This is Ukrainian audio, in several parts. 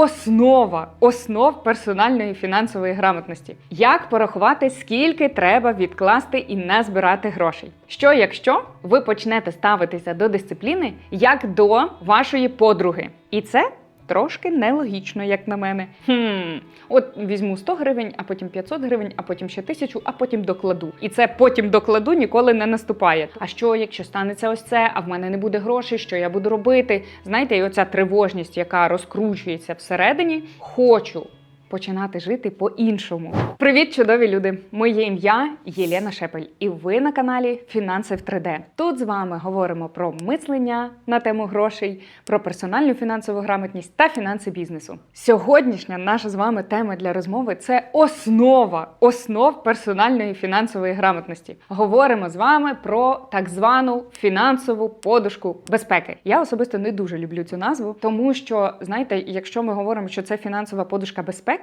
основа основ персональної фінансової грамотності. Як порахувати, скільки треба відкласти і не збирати грошей? Що якщо ви почнете ставитися до дисципліни як до вашої подруги? І це трошки нелогічно, як на мене. Хм, от візьму 100 гривень, а потім 500 гривень, а потім ще 1000, а потім докладу. І це потім докладу ніколи не наступає. А що, якщо станеться ось це, а в мене не буде грошей, що я буду робити? Знаєте, і оця тривожність, яка розкручується всередині, хочу. Починати жити по-іншому. Привіт, чудові люди! Моє ім'я Єлена Шепель, і ви на каналі Фінанси в 3D. Тут з вами говоримо про мислення на тему грошей, про персональну фінансову грамотність та фінанси бізнесу. Сьогоднішня наша з вами тема для розмови це основа основ персональної фінансової грамотності. Говоримо з вами про так звану фінансову подушку безпеки. Я особисто не дуже люблю цю назву, тому що знаєте, якщо ми говоримо, що це фінансова подушка безпеки,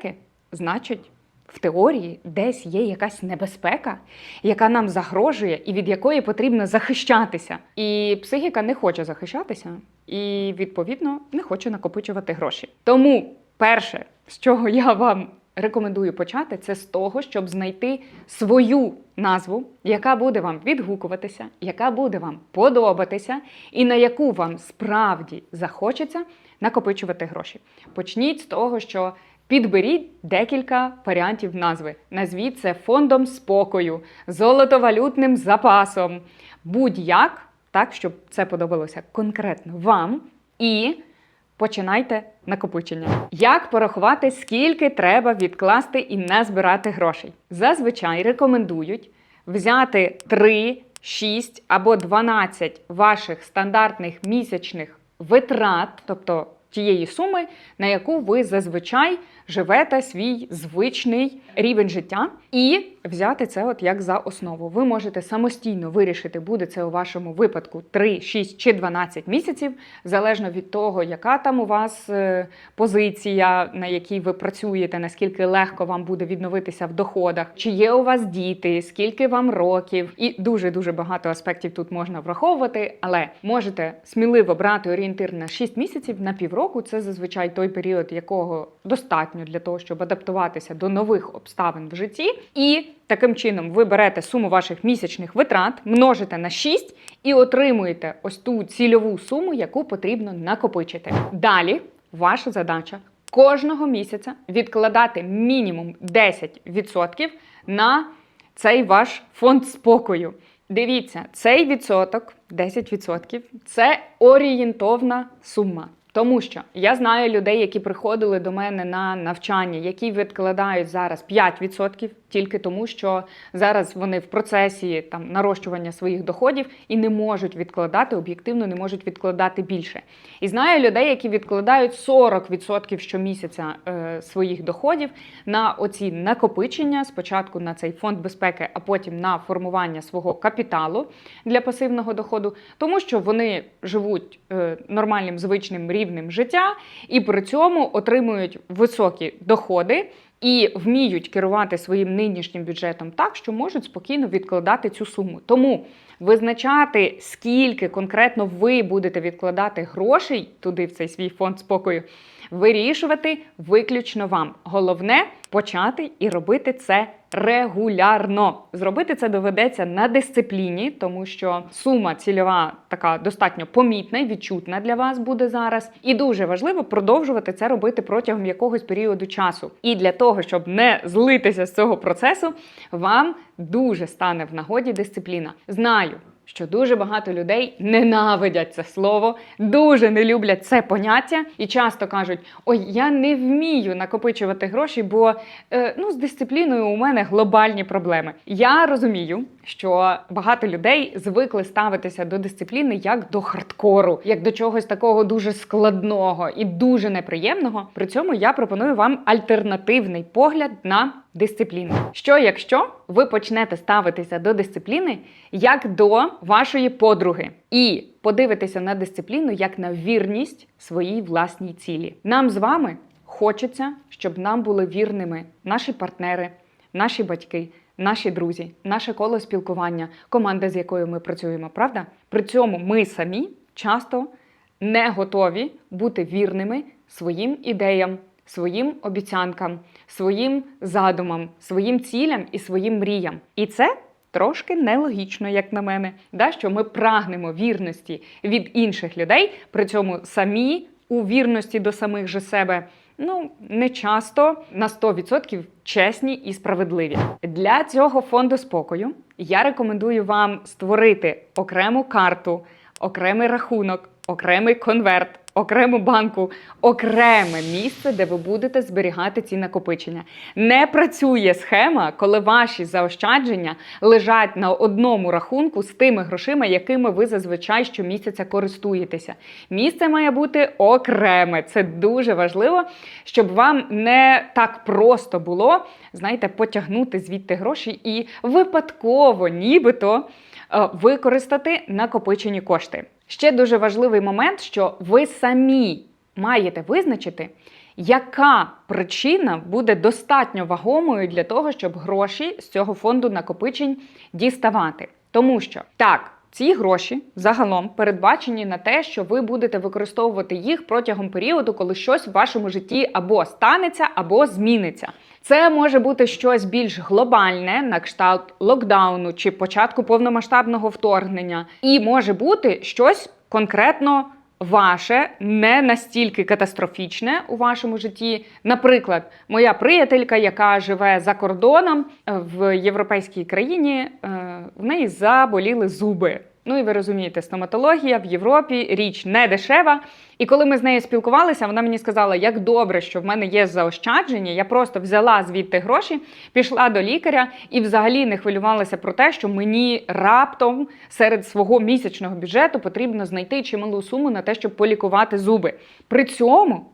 значить. В теорії десь є якась небезпека, яка нам загрожує і від якої потрібно захищатися. І психіка не хоче захищатися, і відповідно не хоче накопичувати гроші. Тому перше, з чого я вам рекомендую почати, це з того, щоб знайти свою назву, яка буде вам відгукуватися, яка буде вам подобатися, і на яку вам справді захочеться накопичувати гроші. Почніть з того, що Підберіть декілька варіантів назви. Назвіть це фондом спокою, золотовалютним запасом. Будь-як, так, щоб це подобалося конкретно вам. І починайте накопичення. Як порахувати, скільки треба відкласти і не збирати грошей? Зазвичай рекомендують взяти 3, 6 або 12 ваших стандартних місячних витрат, тобто тієї суми, на яку ви зазвичай живете свій звичний рівень життя, і взяти це от як за основу. Ви можете самостійно вирішити, буде це у вашому випадку 3, 6 чи 12 місяців, залежно від того, яка там у вас е, позиція, на якій ви працюєте, наскільки легко вам буде відновитися в доходах, чи є у вас діти, скільки вам років, і дуже дуже багато аспектів тут можна враховувати, але можете сміливо брати орієнтир на 6 місяців на півроку. Це зазвичай той період, якого достатньо для того, щоб адаптуватися до нових обставин в житті. І таким чином ви берете суму ваших місячних витрат, множите на 6 і отримуєте ось ту цільову суму, яку потрібно накопичити. Далі ваша задача кожного місяця відкладати мінімум 10% на цей ваш фонд спокою. Дивіться, цей відсоток, 10%, це орієнтовна сума. Тому що я знаю людей, які приходили до мене на навчання, які відкладають зараз 5% тільки тому, що зараз вони в процесі там нарощування своїх доходів і не можуть відкладати об'єктивно, не можуть відкладати більше. І знаю людей, які відкладають 40% щомісяця е, своїх доходів на оці накопичення, спочатку на цей фонд безпеки, а потім на формування свого капіталу для пасивного доходу, тому що вони живуть е, нормальним звичним рівнем життя і при цьому отримують високі доходи. І вміють керувати своїм нинішнім бюджетом так, що можуть спокійно відкладати цю суму. Тому визначати, скільки конкретно ви будете відкладати грошей туди, в цей свій фонд спокою, вирішувати виключно вам. Головне почати і робити це регулярно. Зробити це доведеться на дисципліні, тому що сума цільова така достатньо помітна і відчутна для вас буде зараз. І дуже важливо продовжувати це робити протягом якогось періоду часу. І для того, щоб не злитися з цього процесу, вам дуже стане в нагоді дисципліна. Знаю. Що дуже багато людей ненавидять це слово, дуже не люблять це поняття і часто кажуть: ой, я не вмію накопичувати гроші, бо е, ну, з дисципліною у мене глобальні проблеми. Я розумію, що багато людей звикли ставитися до дисципліни як до хардкору, як до чогось такого дуже складного і дуже неприємного. При цьому я пропоную вам альтернативний погляд на дисципліну. Що якщо ви почнете ставитися до дисципліни як до вашої подруги і подивитеся на дисципліну як на вірність своїй власній цілі? Нам з вами хочеться, щоб нам були вірними наші партнери, наші батьки. Наші друзі, наше коло спілкування, команда, з якою ми працюємо, правда? При цьому ми самі часто не готові бути вірними своїм ідеям, своїм обіцянкам, своїм задумам, своїм цілям і своїм мріям. І це трошки нелогічно, як на мене, да? що ми прагнемо вірності від інших людей, при цьому самі у вірності до самих же себе. Ну, не часто на 100% чесні і справедливі. Для цього фонду спокою я рекомендую вам створити окрему карту, окремий рахунок, окремий конверт, окрему банку, окреме місце, де ви будете зберігати ці накопичення. Не працює схема, коли ваші заощадження лежать на одному рахунку з тими грошима, якими ви зазвичай щомісяця користуєтеся. Місце має бути окреме. Це дуже важливо, щоб вам не так просто було, знаєте, потягнути звідти гроші і випадково, нібито використати накопичені кошти. Ще дуже важливий момент, що ви самі маєте визначити, яка причина буде достатньо вагомою для того, щоб гроші з цього фонду накопичень діставати. Тому що так. Ці гроші загалом передбачені на те, що ви будете використовувати їх протягом періоду, коли щось в вашому житті або станеться, або зміниться. Це може бути щось більш глобальне, на кшталт локдауну чи початку повномасштабного вторгнення, і може бути щось конкретно ваше, не настільки катастрофічне у вашому житті. Наприклад, моя приятелька, яка живе за кордоном е, в європейській країні, е, в неї заболіли зуби. Ну і ви розумієте, стоматологія в Європі річ не дешева. І коли ми з нею спілкувалися, вона мені сказала, як добре, що в мене є заощадження. Я просто взяла звідти гроші, пішла до лікаря і взагалі не хвилювалася про те, що мені раптом серед свого місячного бюджету потрібно знайти чималу суму на те, щоб полікувати зуби. При цьому.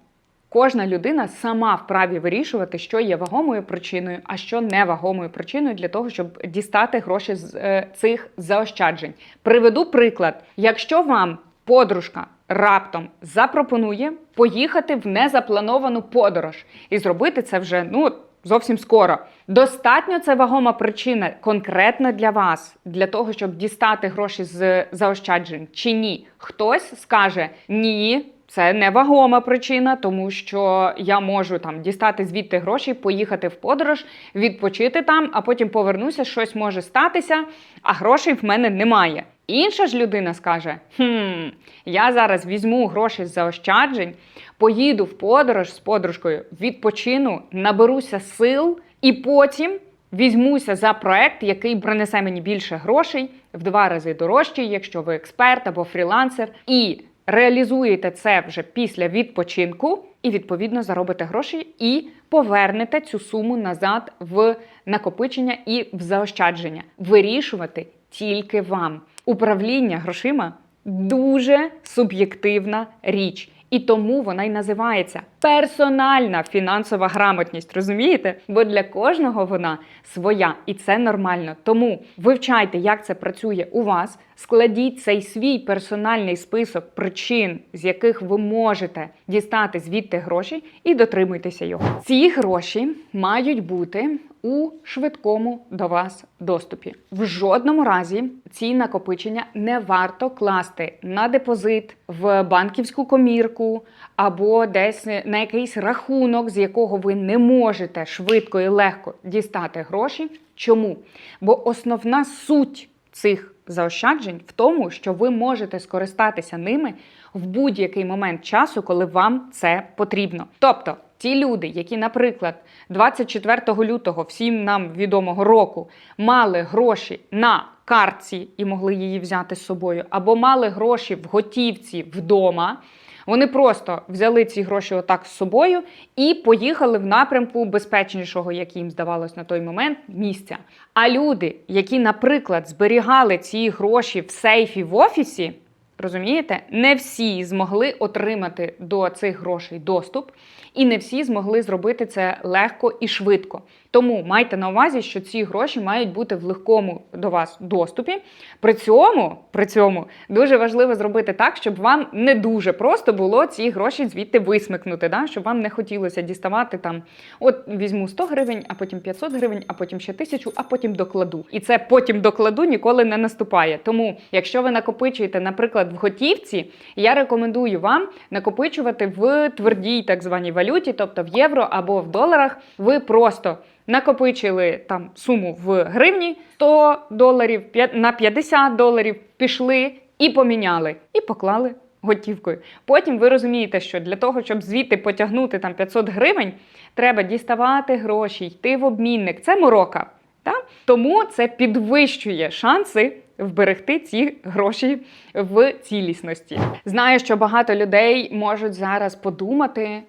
Кожна людина сама вправі вирішувати, що є вагомою причиною, а що не вагомою причиною для того, щоб дістати гроші з е, цих заощаджень. Приведу приклад: якщо вам подружка раптом запропонує поїхати в незаплановану подорож і зробити це вже ну. Зовсім скоро. Достатньо це вагома причина конкретно для вас, для того, щоб дістати гроші з заощаджень чи ні. Хтось скаже ні, це не вагома причина, тому що я можу там дістати звідти гроші, поїхати в подорож, відпочити там, а потім повернуся, щось може статися, а грошей в мене немає. Інша ж людина скаже: хм, я зараз візьму гроші з заощаджень, поїду в подорож з подружкою, відпочину, наберуся сил і потім. Візьмуся за проект, який принесе мені більше грошей, в два рази дорожчий, якщо ви експерт або фрілансер, і реалізуєте це вже після відпочинку, і відповідно заробите гроші і повернете цю суму назад в накопичення і в заощадження. Вирішувати тільки вам. Управління грошима дуже суб'єктивна річ. І тому вона й називається персональна фінансова грамотність. Розумієте? Бо для кожного вона своя, і це нормально. Тому вивчайте, як це працює у вас. Складіть цей свій персональний список причин, з яких ви можете дістати звідти гроші, і дотримуйтеся його. Ці гроші мають бути у швидкому до вас доступі. В жодному разі ці накопичення не варто класти на депозит в банківську комірку або десь на якийсь рахунок, з якого ви не можете швидко і легко дістати гроші. Чому? Бо основна суть цих заощаджень в тому, що ви можете скористатися ними в будь-який момент часу, коли вам це потрібно. Тобто, ті люди, які, наприклад, 24 лютого, всім нам відомого року, мали гроші на картці і могли її взяти з собою, або мали гроші в готівці вдома. Вони просто взяли ці гроші отак з собою і поїхали в напрямку безпечнішого, як їм здавалось на той момент, місця. А люди, які, наприклад, зберігали ці гроші в сейфі в офісі, розумієте, не всі змогли отримати до цих грошей доступ. і не всі змогли зробити це легко і швидко. Тому майте на увазі, що ці гроші мають бути в легкому до вас доступі. При цьому, при цьому дуже важливо зробити так, щоб вам не дуже просто було ці гроші звідти висмикнути, да? щоб вам не хотілося діставати там, от візьму 100 гривень, а потім 500 гривень, а потім ще 1000, а потім докладу. І це потім докладу ніколи не наступає. Тому, якщо ви накопичуєте, наприклад, в готівці, я рекомендую вам накопичувати в твердій так званій валюті, тобто в євро або в доларах. Ви просто накопичили там суму в гривні 100 доларів на 50 доларів, пішли і поміняли, і поклали готівкою. Потім ви розумієте, що для того, щоб звідти потягнути там 500 гривень, треба діставати гроші, йти в обмінник. Це морока. Та? Тому це підвищує шанси вберегти ці гроші в цілісності. Знаю, що багато людей можуть зараз подумати,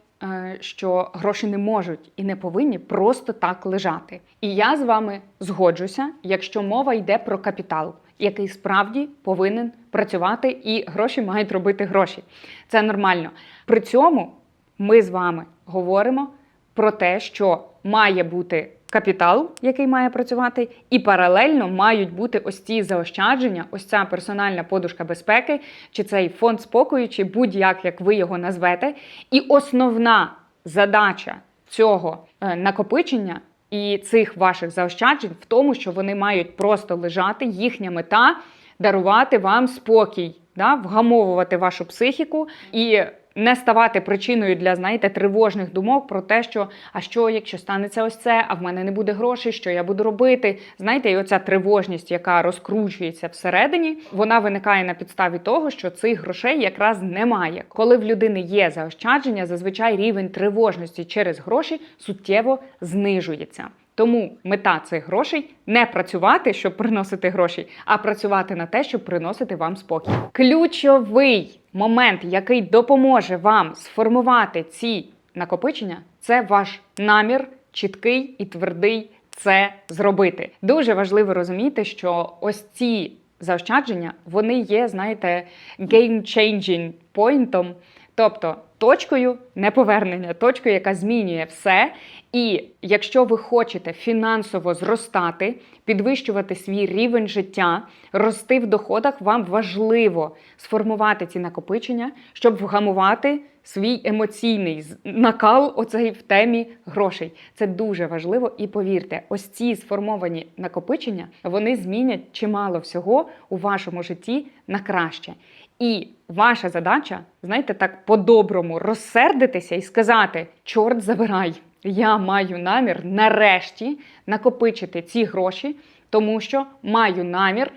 що гроші не можуть і не повинні просто так лежати. І я з вами згоджуся, якщо мова йде про капітал, який справді повинен працювати, і гроші мають робити гроші. Це нормально. При цьому ми з вами говоримо про те, що має бути капітал, який має працювати, і паралельно мають бути ось ці заощадження, ось ця персональна подушка безпеки, чи цей фонд спокою, чи будь-як, як ви його назвете. І основна задача цього е, накопичення. І цих ваших заощаджень в тому, що вони мають просто лежати, їхня мета дарувати вам спокій, да? вгамовувати вашу психіку і не ставати причиною для, знаєте, тривожних думок про те, що а що, якщо станеться ось це, а в мене не буде грошей, що я буду робити. Знаєте, і оця тривожність, яка розкручується всередині, вона виникає на підставі того, що цих грошей якраз немає. Коли в людини є заощадження, зазвичай рівень тривожності через гроші суттєво знижується. Тому мета цих грошей не працювати, щоб приносити гроші, а працювати на те, щоб приносити вам спокій. Ключовий момент, який допоможе вам сформувати ці накопичення, це ваш намір, чіткий і твердий це зробити. Дуже важливо розуміти, що ось ці заощадження вони є, знаєте, game-changing поінтом, тобто точкою неповернення, точкою, яка змінює все. І якщо ви хочете фінансово зростати, підвищувати свій рівень життя, рости в доходах, вам важливо сформувати ці накопичення, щоб вгамувати свій емоційний накал оцей в темі грошей. Це дуже важливо. І повірте, ось ці сформовані накопичення вони змінять чимало всього у вашому житті на краще. І ваша задача, знаєте, так по-доброму розсердитися і сказати: чорт забирай, я маю намір нарешті накопичити ці гроші, тому що маю намір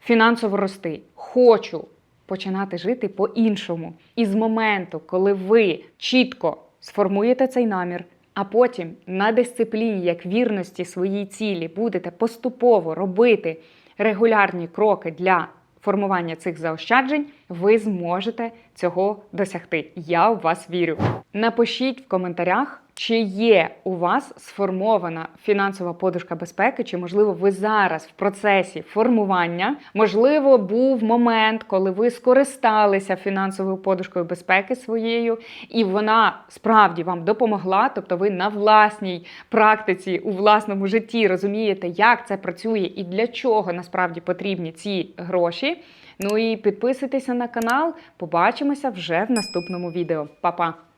фінансово рости. Хочу починати жити по-іншому. І з моменту, коли ви чітко сформуєте цей намір, а потім на дисципліні, як вірності своїй цілі, будете поступово робити регулярні кроки для формування цих заощаджень, ви зможете цього досягти. Я в вас вірю. Напишіть в коментарях, чи є у вас сформована фінансова подушка безпеки, чи можливо ви зараз в процесі формування, можливо, був момент, коли ви скористалися фінансовою подушкою безпеки своєю, і вона справді вам допомогла. Тобто, ви на власній практиці у власному житті розумієте, як це працює і для чого насправді потрібні ці гроші. Ну і підписуйтеся на канал. Побачимося вже в наступному відео. Па-па!